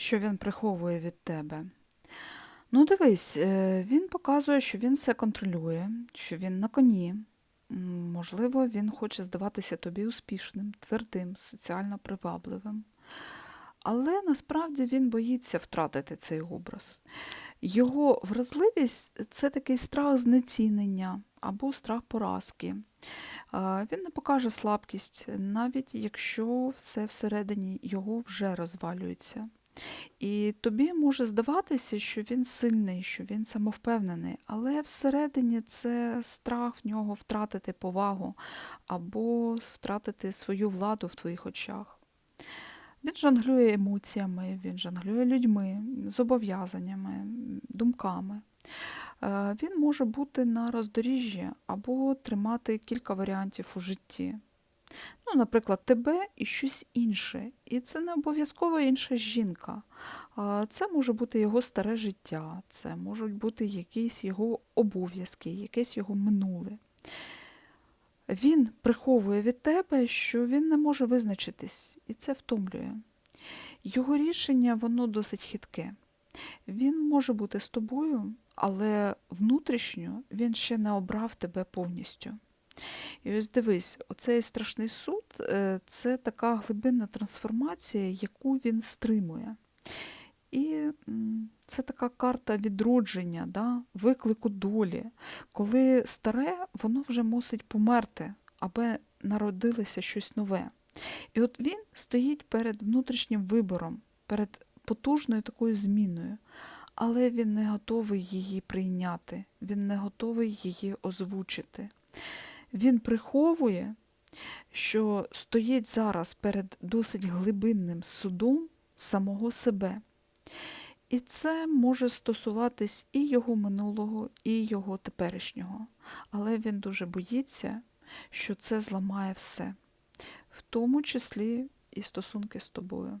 що він приховує від тебе? Ну, дивись, е, він показує, що він все контролює, що він на коні. Можливо, він хоче здаватися тобі успішним, твердим, соціально привабливим. Але насправді він боїться втратити цей образ. Його вразливість це такий страх знецінення або страх поразки. Він не покаже слабкість, навіть якщо все всередині його вже розвалюється. І тобі може здаватися, що він сильний, що він самовпевнений, але всередині це страх в нього втратити повагу або втратити свою владу в твоїх очах. Він жонглює емоціями, він жонглює людьми, зобов'язаннями, думками. Е, Він може бути на роздоріжжі або тримати кілька варіантів у житті. Ну, наприклад, тебе і щось інше. І це не обов'язково інша жінка. Це може бути його старе життя, це можуть бути якісь його обов'язки, якесь його минуле. Він приховує від тебе, що він не може визначитись, і це втомлює. Його рішення воно досить хитке. Він може бути з тобою, але внутрішньо він ще не обрав тебе повністю. І ось дивись, оцей страшний суд е, це така глибинна трансформація, яку він стримує. І це така карта відродження, да, виклику долі, коли старе воно вже мусить померти, аби народилося щось нове. І от він стоїть перед внутрішнім вибором, перед потужною такою зміною, але він не готовий її прийняти, він не готовий її озвучити. Він приховує, що стоїть зараз перед досить глибинним судом самого себе. І це може стосуватись і його минулого, і його теперішнього. Але він дуже боїться, що це зламає все, в тому числі і стосунки з тобою.